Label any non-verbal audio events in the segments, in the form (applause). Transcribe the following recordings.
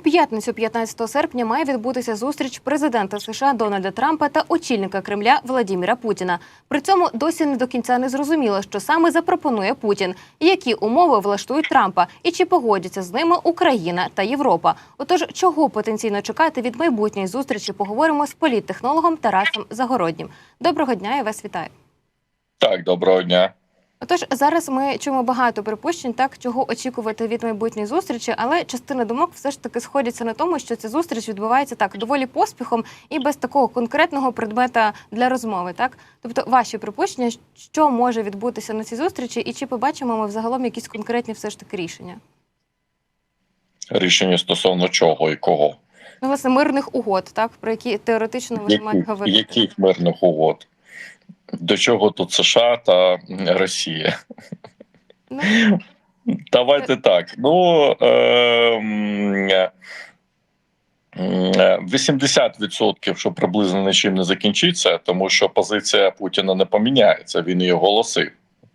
П'ятницю, 15 серпня, має відбутися зустріч президента США Дональда Трампа та очільника Кремля Владіміра Путіна. При цьому досі не до кінця не зрозуміло, що саме запропонує Путін, які умови влаштують Трампа, і чи погодяться з ними Україна та Європа. Отож, чого потенційно чекати від майбутньої зустрічі, поговоримо з політтехнологом Тарасом Загороднім. Доброго дня, я вас вітаю. Так, доброго дня. Отож, зараз ми чуємо багато припущень, так чого очікувати від майбутньої зустрічі, але частина думок все ж таки сходяться на тому, що ця зустріч відбувається так доволі поспіхом і без такого конкретного предмета для розмови. Так, тобто, ваші припущення, що може відбутися на цій зустрічі, і чи побачимо ми взагалом якісь конкретні все ж таки рішення? Рішення стосовно чого і кого? Ну, власне, мирних угод, так про які теоретично вони мають говорити. яких мирних угод? До чого тут США та Росія? Ну, Давайте так. Ну ем, е, м, 80% що приблизно нічим не закінчиться, тому що позиція Путіна не поміняється. Він її оголосив.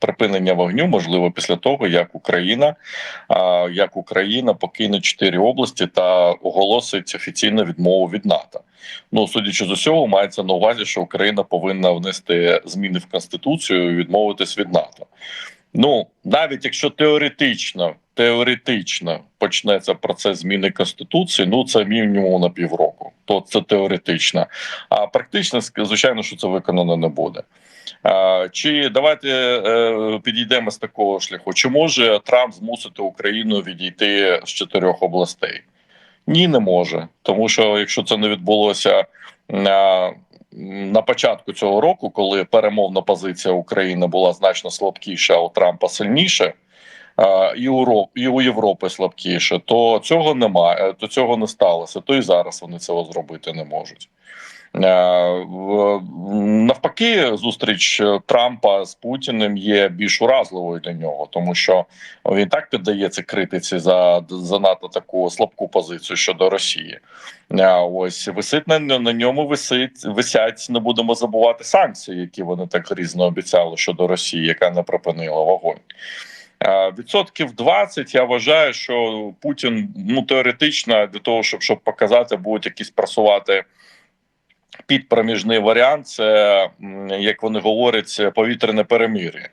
Припинення вогню можливо після того, як Україна, як Україна покине чотири області та оголосить офіційну відмову від НАТО. Ну судячи з усього, мається на увазі, що Україна повинна внести зміни в конституцію і відмовитись від НАТО. Ну навіть якщо теоретично, теоретично почнеться процес зміни конституції, ну це мінімум на півроку. То це теоретично. А практично, звичайно, що це виконано не буде. Чи давайте е, підійдемо з такого шляху? Чи може Трамп змусити Україну відійти з чотирьох областей? Ні, не може, тому що якщо це не відбулося на, початку цього року, коли перемовна позиція України була значно слабкіша, а у Трампа сильніше, і у і у Європи слабкіше, то цього немає, то цього не сталося. То і зараз вони цього зробити не можуть. Е, Навпаки, зустріч Трампа з Путіним є більш уразливою для нього, тому що він так піддається критиці за занадто таку слабку позицію щодо Росії. Е, Ось висить на, на ньому висить, висять. Не будемо забувати санкції, які вони так грізно обіцяли щодо Росії, яка не припинила вогонь. Е, Відсотків 20 я вважаю, що Путін ну теоретично для того, щоб щоб показати, будуть якісь просувати підпроміжний варіант. Це як вони говорять, повітряне перемир'я.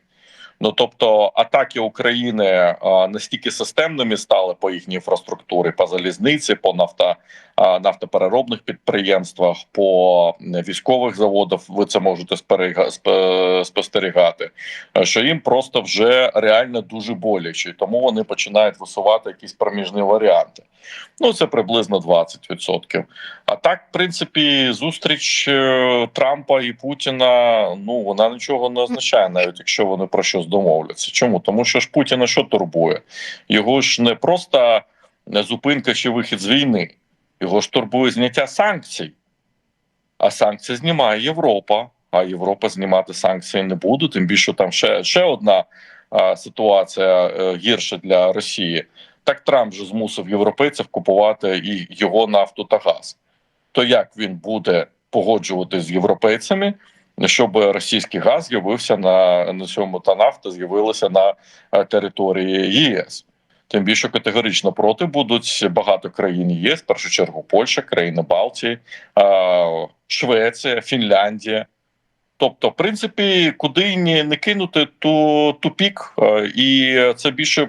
Ну тобто атаки України настільки системними стали по їхній інфраструктурі, по залізниці, по нафта, нафтопереробних підприємствах, по військових заводах. Ви це можете спостерігати. е, Що їм просто вже реально дуже боляче, тому вони починають висувати якісь проміжні варіанти. Ну це приблизно 20%. А так, в принципі, зустріч е, Трампа і Путіна ну вона нічого не означає, навіть якщо вони про щось домовляться. Чому? Тому що ж Путіна що турбує? Його ж не просто зупинка чи вихід з війни, його ж турбує зняття санкцій. А санкції знімає Європа. А Європа знімати санкції не буде. Тим більше там ще, ще одна а, ситуація е, гірша для Росії. Так Трамп же змусив європейців купувати і його нафту та газ. То як він буде погоджуватись з європейцями, щоб російський газ з'явився на, на цьому та нафта з'явилася на е, території ЄС? Тим більше категорично проти будуть багато країн ЄС, в першу чергу Польща, країни Балтії, е, Швеція, Фінляндія. Тобто, в принципі, куди не кинути, то тупік, е, і це більше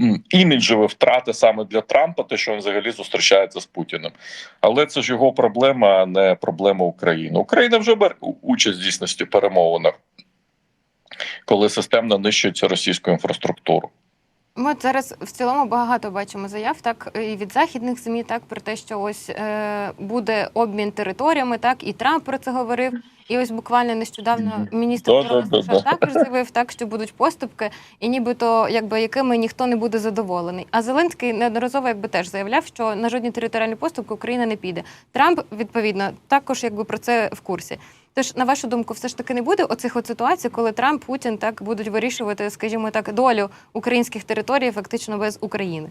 м, іміджеві втрати саме для Трампа, те, що він взагалі зустрічається з Путіним. Але це ж його проблема, а не проблема України. Україна вже бере участь в дійсності в перемовинах, коли системно нищується російську інфраструктуру. Ми зараз в цілому багато бачимо заяв, так і від західних ЗМІ, так про те, що ось е, буде обмін територіями, так і Трамп про це говорив. І ось буквально нещодавно міністр оборони США також заявив, так що будуть поступки, і нібито якби якими ніхто не буде задоволений. А Зеленський неодноразово якби теж заявляв, що на жодні територіальні поступки Україна не піде. Трамп відповідно також якби про це в курсі. Тож, на вашу думку, все ж таки не буде оцих от ситуацій, коли Трамп, Путін так будуть вирішувати, скажімо так, долю українських територій фактично без України.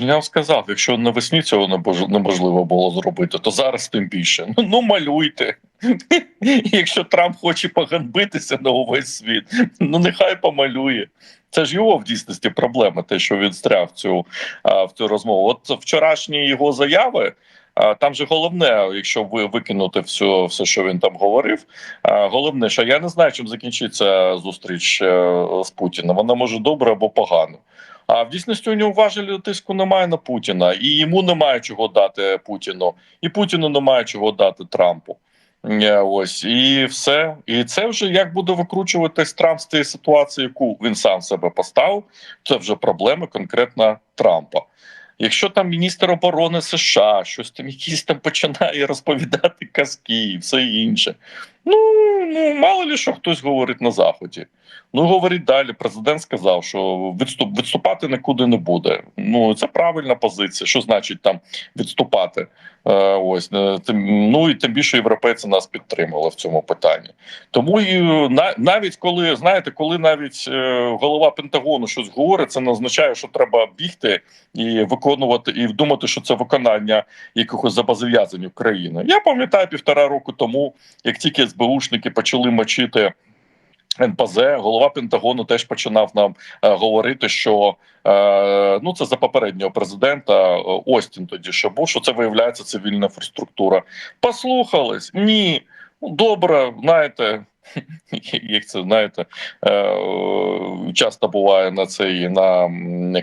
Я вам сказав, якщо навесні цього неможливо було зробити, то зараз тим більше. Ну, ну малюйте. (laughs) Якщо Трамп хоче поганбитися на увесь світ, ну нехай помалює. Це ж його в дійсності проблема, те, що він стряв цю, в цю розмову. От вчорашні його заяви. а, Там же головне, якщо ви викинути все, все, що він там говорив. Головне, що я не знаю, чим закінчиться зустріч е, з Путіним. Вона може добре або погано. А в дійсності у нього важелі тиску немає на Путіна, і йому немає чого дати Путіну, і Путіну немає чого дати Трампу. Е, Ось і все. І це вже як буде викручуватись Трамп з тієї ситуації, яку він сам себе поставив. Це вже проблеми конкретно Трампа. Якщо там міністр оборони США щось там якісь там починає (laughs) розповідати казки і все інше. Ну, ну мало ли що хтось говорить на заході. Ну говорить далі. Президент сказав, що відступ відступати нікуди не буде. Ну це правильна позиція. Що значить там відступати? Е, ось е, тим, ну і тим більше європейці нас підтримали в цьому питанні. Тому і е, на, навіть коли знаєте, коли навіть е, голова Пентагону щось говорить, це не означає, що треба бігти і виконувати, і думати, що це виконання якихось зобов'язань України. Я пам'ятаю півтора року тому, як тільки СБУшники почали мочити. НПЗ, голова Пентагону теж починав нам е, говорити, що е, ну це за попереднього президента е, Остін тоді ще був, що це виявляється цивільна інфраструктура. Послухались? Ні. Ну, Добре, знаєте, (laughs) як це знаєте, е, часто буває на цей на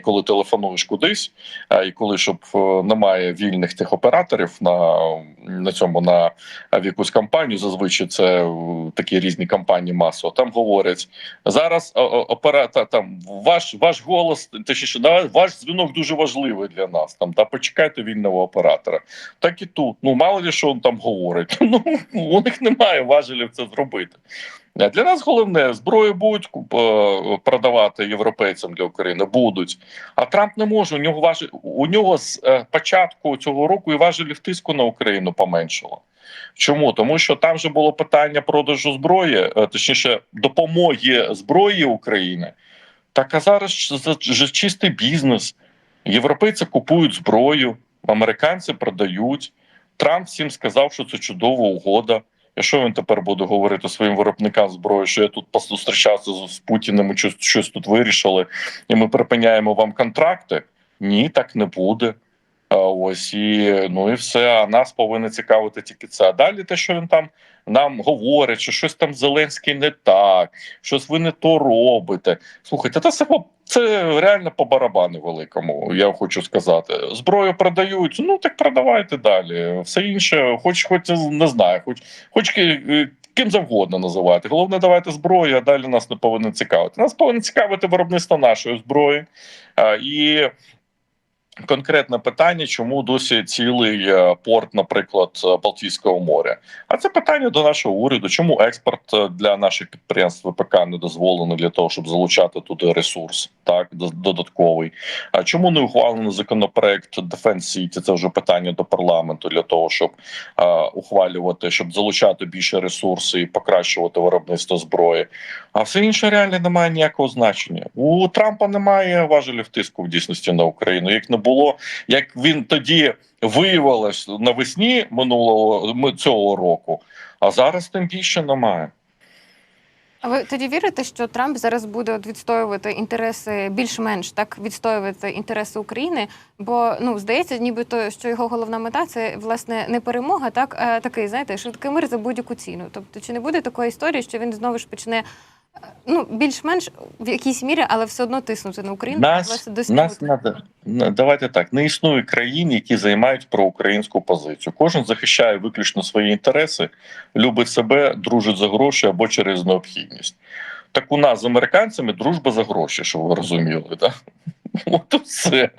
коли телефонуєш кудись, а і коли щоб е, немає вільних тих операторів на, на цьому на в якусь компанію, зазвичай це е, такі різні компанії масово. Там говорять зараз оператор там ваш ваш голос, точніше, ваш дзвінок дуже важливий для нас. Там та почекайте вільного оператора. Так і тут. Ну мало ли що він там говорить. (laughs) Ну у них немає важелів це зробити. А Для нас головне зброю будуть е, продавати європейцям для України. Будуть. А Трамп не може. У нього важель, у нього з е, початку цього року і важелів тиску на Україну поменшало. Чому? Тому що там же було питання продажу зброї, е, точніше, допомоги зброї України. Так а зараз ж чистий бізнес. Європейці купують зброю, американці продають. Трамп всім сказав, що це чудова угода. І що він тепер буде говорити своїм виробникам зброї, що я тут зустрічався з, Путіним, і щось, щось тут вирішили, і ми припиняємо вам контракти? Ні, так не буде. Ось і ну і все. А нас повинно цікавити тільки це. А далі те, що він там нам говорить, що щось там Зеленський не так, щось ви не то робите. Слухайте, та це це реально по барабану великому. Я хочу сказати. Зброю продають. Ну так продавайте далі. Все інше, хоч хоч не знаю, хоч хоч ким завгодно називати. Головне, давайте зброю, а далі нас не повинно цікавити. Нас повинно цікавити виробництво нашої зброї. А, і конкретне питання, чому досі цілий е, порт, наприклад, е, Балтійського моря. А це питання до нашого уряду. Чому експорт е, для наших підприємств ВПК не дозволено для того, щоб залучати туди ресурс, так до- додатковий? А чому не ухвалений законопроект City? Це вже питання до парламенту для того, щоб е, ухвалювати, щоб залучати більше ресурсів і покращувати виробництво зброї. А все інше реально не має ніякого значення. У Трампа немає важелів тиску в дійсності на Україну. Як не було, як він тоді виявилось навесні минулого цього року, а зараз тим більше немає. А ви тоді вірите, що Трамп зараз буде відстоювати інтереси більш-менш так відстоювати інтереси України? Бо ну здається, нібито що його головна мета це власне не перемога, так а такий, знаєте, швидкий мир за будь-яку ціну. Тобто, чи не буде такої історії, що він знову ж почне ну більш-менш в якійсь мірі, але все одно тиснути на Україну? Нас, нас надо, давайте так. Не існує країн, які займають проукраїнську позицію. Кожен захищає виключно свої інтереси, любить себе, дружить за гроші або через необхідність. Так у нас з американцями дружба за гроші, щоб ви розуміли, так? От все.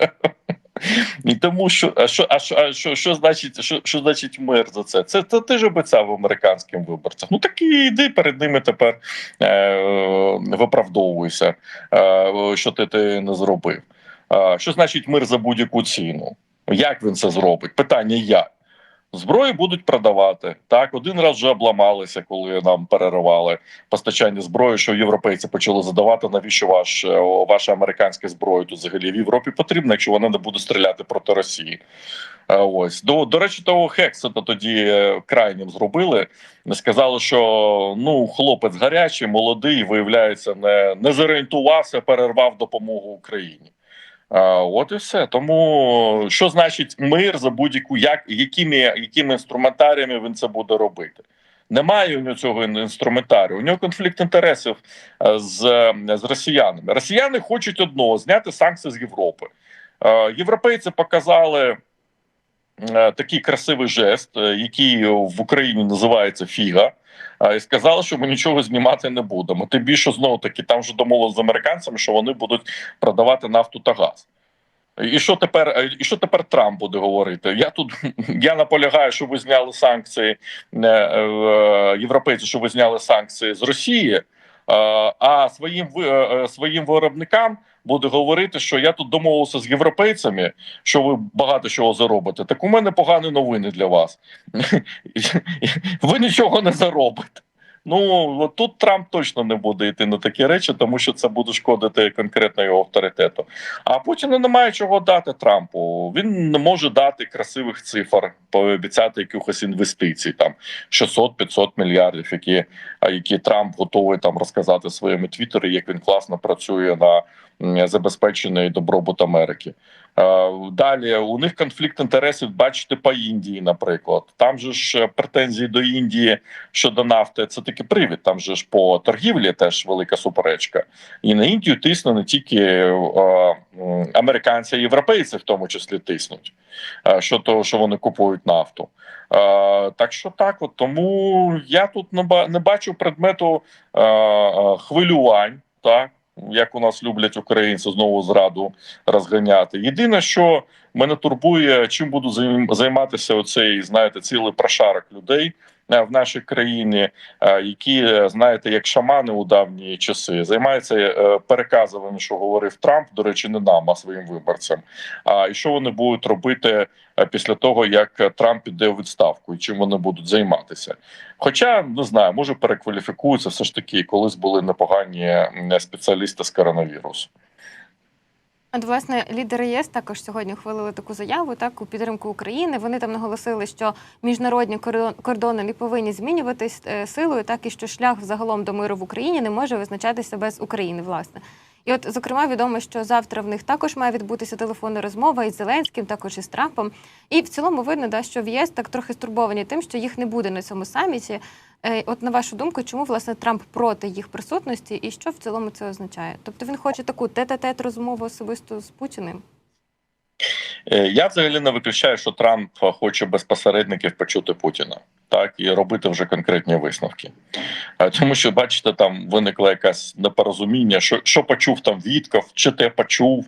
І тому що, а що, а що, а що, що значить, що, що значить мир за це? Це, це ти ж обіцяв американським виборцям. Ну так і йди перед ними тепер е, виправдовуйся, е, що ти, ти не зробив. Е, що значить мир за будь-яку ціну? Як він це зробить? Питання як? Зброю будуть продавати. Так, один раз вже обламалися, коли нам переривали постачання зброї, що європейці почали задавати, навіщо ваш, е, ваша американська зброя тут взагалі в Європі потрібна, якщо вона не буде стріляти проти Росії. Е, Ось до, до речі, того Хексета тоді е, крайнім зробили. Сказали, що ну хлопець гарячий, молодий, виявляється, не, не зорієнтувався, перервав допомогу Україні. От і все. Тому що значить мир за будь-яку, як якими, якими інструментаріями він це буде робити? Немає у нього цього інструментарію. У нього конфлікт інтересів е, з, з росіянами. Росіяни хочуть одного зняти санкції з Європи. Е, Європейці показали такий красивий жест, е, який в Україні називається Фіга. е, І сказали, що ми нічого знімати не будемо. Тим більше знову таки там вже домовилися з американцями, що вони будуть продавати нафту та газ. І що тепер, е, і що тепер Трамп буде говорити? Я тут (laughs) я наполягаю, що ви зняли санкції е, е, європейці, що ви зняли санкції з Росії. е, А своїм е, е, своїм виробникам буде говорити, що я тут домовився з європейцями, що ви багато чого заробите. Так у мене погані новини для вас. (laughs) Ви нічого не заробите. Ну тут Трамп точно не буде йти на такі речі, тому що це буде шкодити конкретно його авторитету. А Путіну немає чого дати Трампу. Він не може дати красивих цифр, пообіцяти якихось інвестицій, там 600-500 мільярдів, які, які Трамп готовий там розказати своєму твіттері, як він класно працює на і добробут Америки. Е, Далі у них конфлікт інтересів, бачите, по Індії, наприклад. Там же ж е, претензії до Індії щодо нафти це таки привід. Там же ж по торгівлі теж велика суперечка. І на Індію тисне не тільки е, американці, а європейці, в тому числі тиснуть, що того, що вони купують нафту. Так що так, от тому я тут не бачу предмету хвилювань, так як у нас люблять українці знову зраду розганяти. Єдине, що мене турбує, чим буду займ- займатися оцей, знаєте, цілий прошарок людей в нашій країні, е, які е, знаєте, як шамани у давні часи, займаються е, переказуванням, що говорив Трамп. До речі, не нам, а своїм виборцям. А і що вони будуть робити е, після того, як Трамп піде у відставку, і чим вони будуть займатися? Хоча не знаю, може перекваліфікуються, все ж таки, колись були непогані спеціалісти з коронавірусу. От, власне, лідери ЄС також сьогодні ухвалили таку заяву так у підтримку України. Вони там наголосили, що міжнародні кордон- кордони не повинні змінюватись е, силою, так і що шлях взагалом до миру в Україні не може визначатися без України. Власне, і от зокрема відомо, що завтра в них також має відбутися телефонна розмова із Зеленським, також із Трампом. І в цілому видно, да, що в ЄС так трохи стурбовані тим, що їх не буде на цьому саміті. Е, От на вашу думку, чому власне Трамп проти їх присутності, і що в цілому це означає? Тобто він хоче таку тет-а-тет розмову особисто з Путіним. Е, Я взагалі не виключаю, що Трамп хоче без посередників почути Путіна, так і робити вже конкретні висновки. Тому що, бачите, там виникло якесь непорозуміння, що, що почув там Вітков, чи те почув.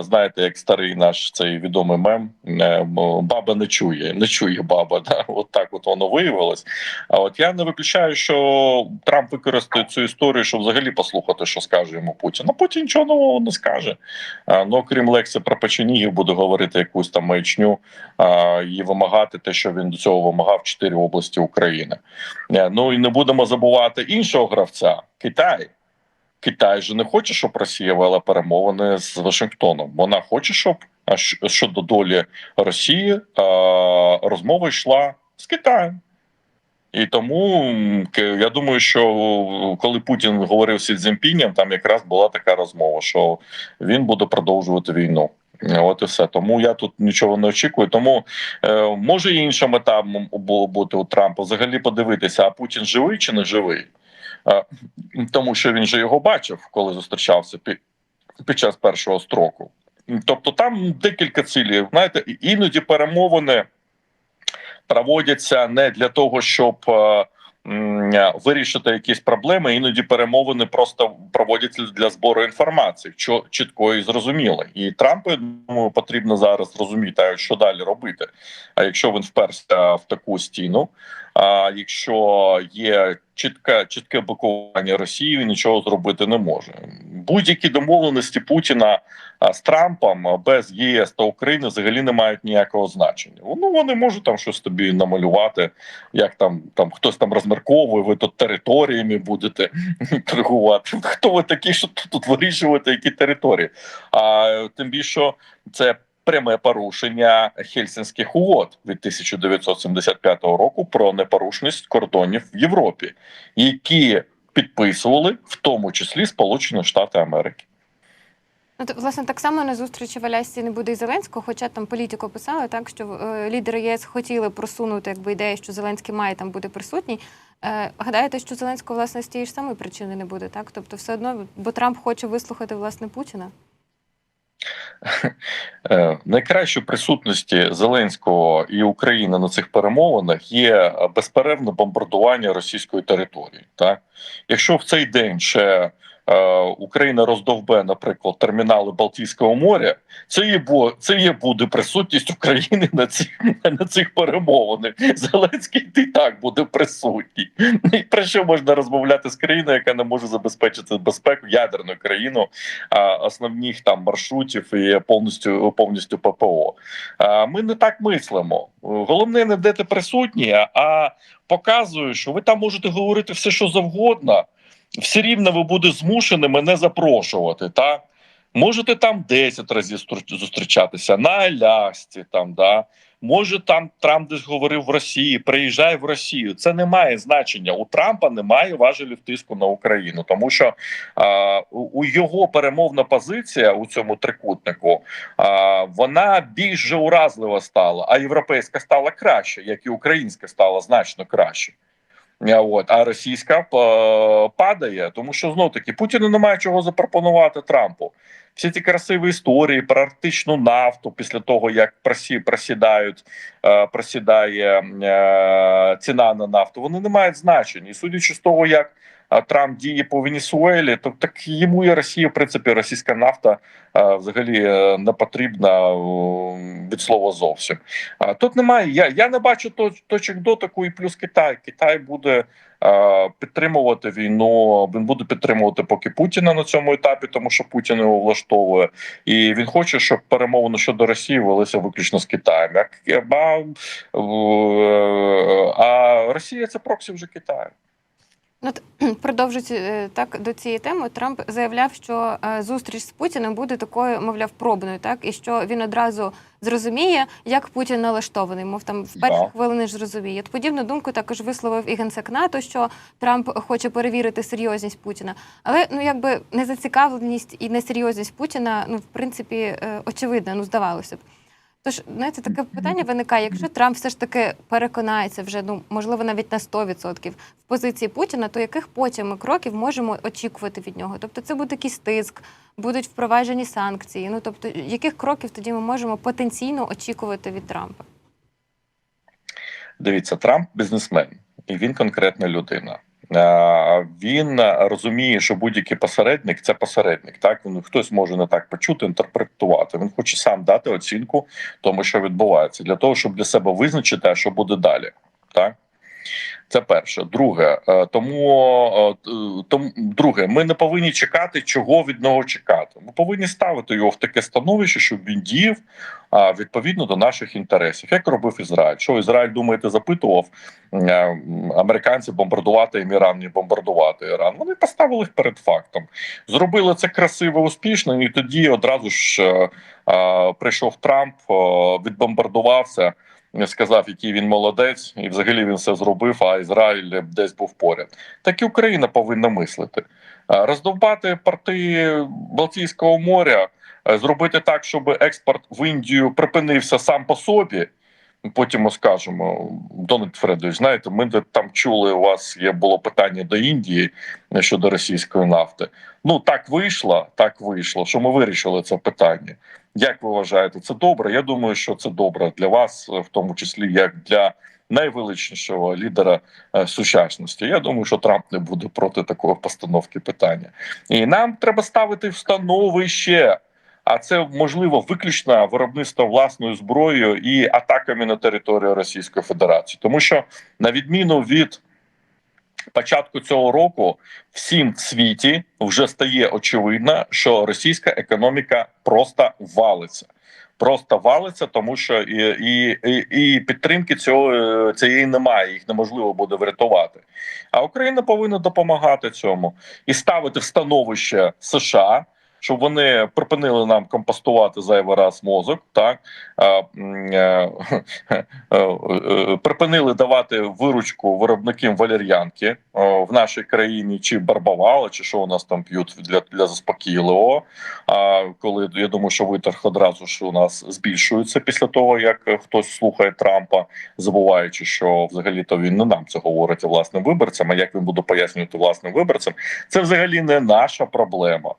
Знаєте, як старий наш цей відомий мем, е, баба не чує, не чує баба. Да? (laughs) От так от воно виявилось. А от я не виключаю, що Трамп використає цю історію, щоб взагалі послухати, що скаже йому Путін. Ну Путін нічого нового не скаже. Ну, крім лекції про печенігів, буде говорити якусь там маячню а, і вимагати те, що він до цього вимагав чотири області України. Е, Ну і не будемо забувати іншого гравця Китай. Китай же не хоче, щоб Росія вела перемовини з Вашингтоном. Вона хоче, щоб щодо долі Росії розмова йшла з Китаєм. І тому я думаю, що коли Путін говорив з Цзіньпінем, там якраз була така розмова, що він буде продовжувати війну. От і все. Тому я тут нічого не очікую. Тому е, може інша мета було бути у Трампа. Взагалі подивитися, а Путін живий чи не живий. Е, тому що він же його бачив, коли зустрічався під, під час першого строку. Тобто там декілька цілей. Знаєте, іноді перемовини проводяться не для того, щоб е, вирішити якісь проблеми. Іноді перемовини просто проводяться для збору інформації, що чітко і зрозуміло. І Трампу я думаю, потрібно зараз зрозуміти, а що далі робити. А якщо він вперся в таку стіну, а якщо є чітке чітке блокування Росії, він нічого зробити не може. Будь-які домовленості Путіна з Трампом без ЄС та України взагалі не мають ніякого значення. Ну вони можуть там щось тобі намалювати, як там там хтось там розмірковує, ви тут територіями будете (laughs) торгувати. (laughs) Хто ви такі, що тут, вирішувати, які території? А тим більше це. Пряме порушення Хельсінських угод від 1975 року про непорушність кордонів в Європі, які підписували в тому числі Сполучені Штати Америки. Ну, то, власне, так само на зустрічі в Алясці не буде і Зеленського, хоча там політико писали так, що е, лідери ЄС хотіли просунути якби ідею, що Зеленський має там бути присутній. Е, гадаєте, що Зеленського власне з тієї ж самої причини не буде, так? Тобто, все одно, бо Трамп хоче вислухати власне Путіна. Е, Найкращою присутності Зеленського і України на цих перемовинах є безперервне бомбардування російської території. Так, якщо в цей день ще Україна роздовбе, наприклад, термінали Балтійського моря, це є це є буде присутність України на цих (laughs) на цих перемовинах. Зеленський і так буде присутній. І про що можна розмовляти з країною, яка не може забезпечити безпеку ядерну країну а, основних там маршрутів і повністю повністю ППО. А, Ми не так мислимо. Головне не де ти присутні, а показую, що ви там можете говорити все, що завгодно. Все рівно ви будете змушені мене запрошувати. Так? Можете там 10 разів зустрічатися на Алясці, там да. Може, там Трамп десь говорив в Росії, приїжджай в Росію. Це не має значення. У Трампа немає важелів тиску на Україну, тому що а, у його перемовна позиція у цьому трикутнику а, вона більш же уразлива стала, а європейська стала краще, як і українська стала значно краще. А, От, а російська е, падає, тому що знов таки Путіну немає чого запропонувати Трампу. Всі ці красиві історії про арктичну нафту після того, як просі, просідають, е, просідає е, ціна на нафту, вони не мають значення. І судячи з того, як е, Трамп діє по Венесуелі, то так йому і Росія, в принципі, російська нафта взагалі е, не потрібна від слова зовсім. А тут немає. Я я не бачу точок дотику, і плюс Китай. Китай буде підтримувати війну. Він буде підтримувати поки Путіна на цьому етапі, тому що Путін його влаштовує, і він хоче, щоб перемовини щодо Росії велися виключно з Китаєм. А, е, а Росія це проксі вже Китаю. Ну, (clears throat) продовжуючи е, так до цієї теми, Трамп заявляв, що е, зустріч з Путіним буде такою, мовляв, пробною, так і що він одразу зрозуміє, як Путін налаштований. Мов там в перші Да. хвилини ж розуміє. От подібну думку також висловив і генсек НАТО, що Трамп хоче перевірити серйозність Путіна. Але ну якби незацікавленість і несерйозність Путіна, ну в принципі, е, очевидна, ну здавалося б. Тож, знаєте, таке питання виникає, якщо Трамп все ж таки переконається вже, ну можливо, навіть на 100% в позиції Путіна, то яких потім ми кроків можемо очікувати від нього? Тобто, це буде якийсь тиск, будуть впроваджені санкції. Ну тобто, яких кроків тоді ми можемо потенційно очікувати від Трампа? Дивіться, Трамп бізнесмен, і він конкретна людина. Він розуміє, що будь-який посередник це посередник. Так він хтось може не так почути, інтерпретувати. Він хоче сам дати оцінку тому, що відбувається, для того, щоб для себе визначити, а що буде далі. Так. Це перше. Друге, е, тому, е, тому друге, ми не повинні чекати, чого від нього чекати. Ми повинні ставити його в таке становище, щоб він діяв відповідно до наших інтересів, як робив Ізраїль. Що Ізраїль думаєте, запитував е, американців бомбардувати Іран, не бомбардувати Іран. Вони поставили їх перед фактом. Зробили це красиво, успішно, і тоді одразу ж е, е, прийшов Трамп, е, відбомбардувався. Сказав, який він молодець, і взагалі він все зробив. А Ізраїль десь був поряд. Так і Україна повинна мислити, роздовбати порти Балтійського моря, зробити так, щоб експорт в Індію припинився сам по собі. Потім скажемо, Дональд Фредович, знаєте, ми там чули, у вас є було питання до Індії щодо російської нафти. Ну так вийшло, так вийшло, що ми вирішили це питання. Як ви вважаєте, це добре? Я думаю, що це добре для вас, в тому числі як для найвеличнішого лідера е, сучасності. Я думаю, що Трамп не буде проти такої постановки питання, і нам треба ставити в становище. А це можливо виключно виробництво власною зброєю і атаками на територію Російської Федерації, тому що на відміну від початку цього року всім в світі вже стає очевидно, що російська економіка просто валиться. Просто валиться, тому що і, і, і, підтримки цього е, цієї немає, їх неможливо буде врятувати. А Україна повинна допомагати цьому і ставити в становище США, щоб вони припинили нам компостувати зайвий раз мозок, так е, (laughs) е, е, припинили давати виручку виробникам валер'янки в нашій країні, чи барбавала, чи що у нас там п'ють для, для заспокійливого. А коли я думаю, що виторг одразу ж у нас збільшується після того, як хтось слухає Трампа, забуваючи, що взагалі то він не нам це говорить власним виборцям. А як він буде пояснювати власним виборцям, це взагалі не наша проблема.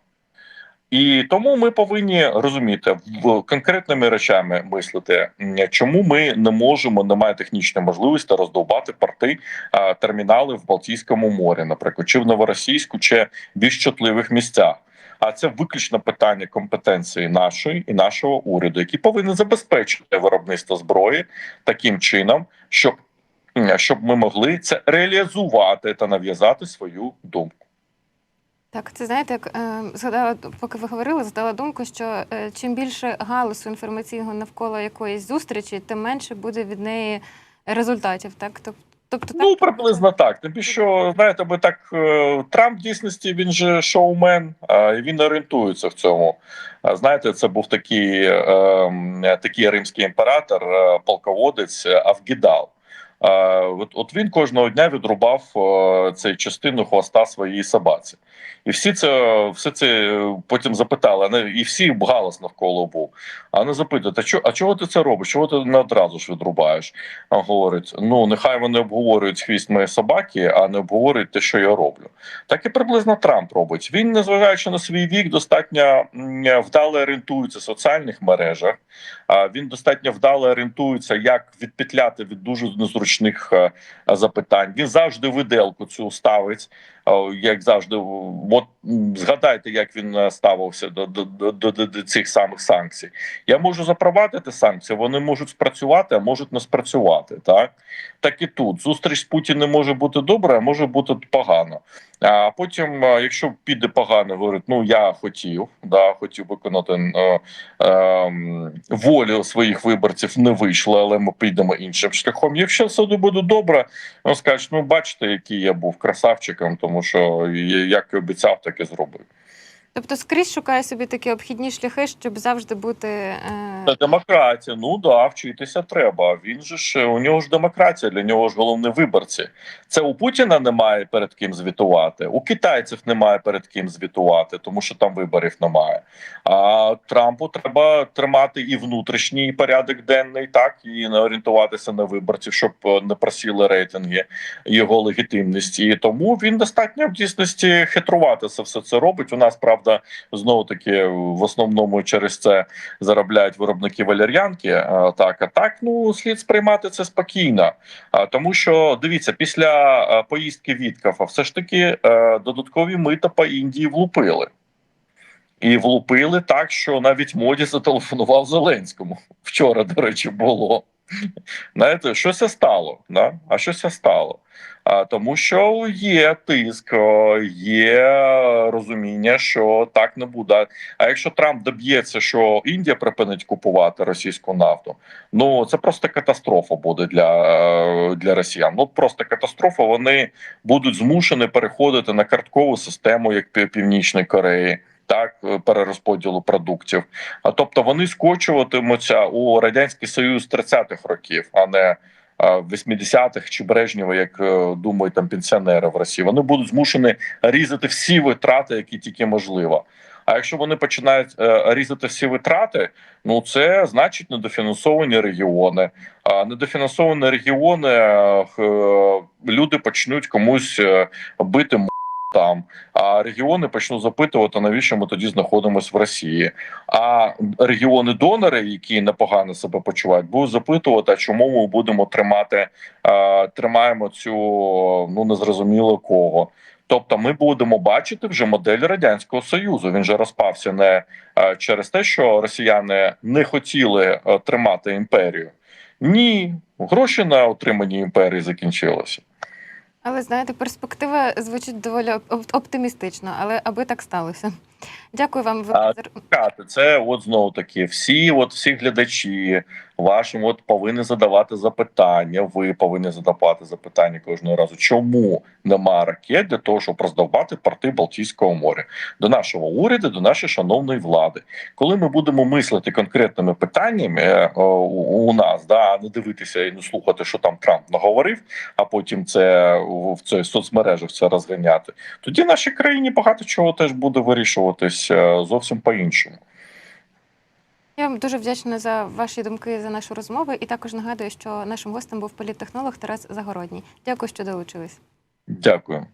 І тому ми повинні розуміти в конкретними речами мислити, чому ми не можемо, немає технічної можливості роздовбати порти термінали в Балтійському морі, наприклад, чи в Новоросійську, чи більш чутливих місцях. А це виключно питання компетенції нашої і нашого уряду, який повинен забезпечити виробництво зброї таким чином, щоб, щоб ми могли це реалізувати та нав'язати свою думку. Так, це знаєте, як е, згадала, поки ви говорили, задала думку, що е, чим більше галасу інформаційного навколо якоїсь зустрічі, тим менше буде від неї результатів. Так, тобто, Ну, так, приблизно так. Тим що, знаєте, ми так е, Трамп в дійсності він же шоумен, і він орієнтується в цьому. Знаєте, це був такий, е, такий римський імператор, полководець Авгідал. А, От, от він кожного дня відрубав е, цей частину хвоста своїй собаці. І всі це все це е, потім запитали, не- і всі галас навколо був. А вони запитують: а чого, а чого ти це робиш? Чого ти не одразу ж відрубаєш? А говорить: ну нехай вони обговорюють хвіст моєї собаки, а не обговорюють те, що я роблю. Так і приблизно Трамп робить. Він, незважаючи на свій вік, достатньо вдало орієнтується в соціальних мережах. Він достатньо вдало орієнтується, як відпетляти від дуже незручних е, запитань. Він завжди виделку цю ставить. Як завжди, от згадайте, як він е, ставився до, до, до, до, цих самих санкцій. Я можу запровадити санкції, вони можуть спрацювати, а можуть не спрацювати. Так так і тут зустріч з Путіним може бути добре, а може бути погано. А потім, е, якщо піде погано, говорить, ну я хотів, да, хотів виконати е, е, волю своїх виборців, не вийшло, але ми підемо іншим шляхом. Якщо все буде добре, він скаже, ну бачите, який я був красавчиком, тому що як і обіцяв, так і зробив. Тобто скрізь шукає собі такі обхідні шляхи, щоб завжди бути. Е, демократія. Ну да, вчитися треба. Він же ж у нього ж демократія, для нього ж головні виборці. Це у Путіна немає перед ким звітувати, у китайців немає перед ким звітувати, тому що там виборів немає. А Трампу треба тримати і внутрішній порядок денний, так і не орієнтуватися на виборців, щоб е, не просіли рейтинги його легітимності. І тому він достатньо в дійсності хитрувати все це робить. У нас правда знову таки в основному через це заробляють виробники валер'янки. е, Так, а так ну слід сприймати це спокійно. Тому що дивіться, після е, поїздки Віткафа все ж таки е, додаткові мита по Індії влупили. І влупили так, що навіть моді зателефонував Зеленському. Вчора, до речі, було. (laughs) Знаєте, щось стало. Да? А щось стало. А, тому що є тиск, є розуміння, що так не буде. А якщо Трамп доб'ється, що Індія припинить купувати російську нафту, ну це просто катастрофа буде для, е, для росіян. Ну просто катастрофа. Вони будуть змушені переходити на карткову систему, як Північної Кореї. Так, е, перерозподілу продуктів, а тобто вони скочуватимуться у радянський союз 30-х років, а не а, 80-х чи Брежнєва, як е, думають там пенсіонери в Росії. Вони будуть змушені різати всі витрати, які тільки можливо. А якщо вони починають е, різати всі витрати, ну це значить недофінансовані регіони. А недофінансовані регіони е, люди почнуть комусь е, бити там. А регіони почнуть запитувати, навіщо ми тоді знаходимося в Росії. А регіони-донори, які непогано себе почувають, будуть запитувати, а чому ми будемо тримати, е, тримаємо цю ну незрозуміло кого. Тобто, ми будемо бачити вже модель радянського союзу. Він же розпався не е, через те, що росіяни не хотіли е, тримати імперію. Ні, гроші на отриманні імперії закінчилися. Але знаєте, перспектива звучить доволі оп- оптимістично, але аби так сталося. Дякую вам А, Чекати, Це от знову таки, всі, от всі глядачі вашим от повинні задавати запитання. Ви повинні задавати запитання кожного разу. Чому нема ракет для того, щоб роздавати порти Балтійського моря до нашого уряду, до нашої шановної влади? Коли ми будемо мислити конкретними питаннями е, о, у у нас, да, не дивитися і не слухати, що там Трамп наговорив, а потім це в в соцмережах це розганяти, тоді в нашій країні багато чого теж буде вирішуватись е, зовсім по-іншому. Я вам дуже вдячна за ваші думки за нашу розмову. І також нагадую, що нашим гостем був політтехнолог Тарас Загородній. Дякую, що долучились. Дякую.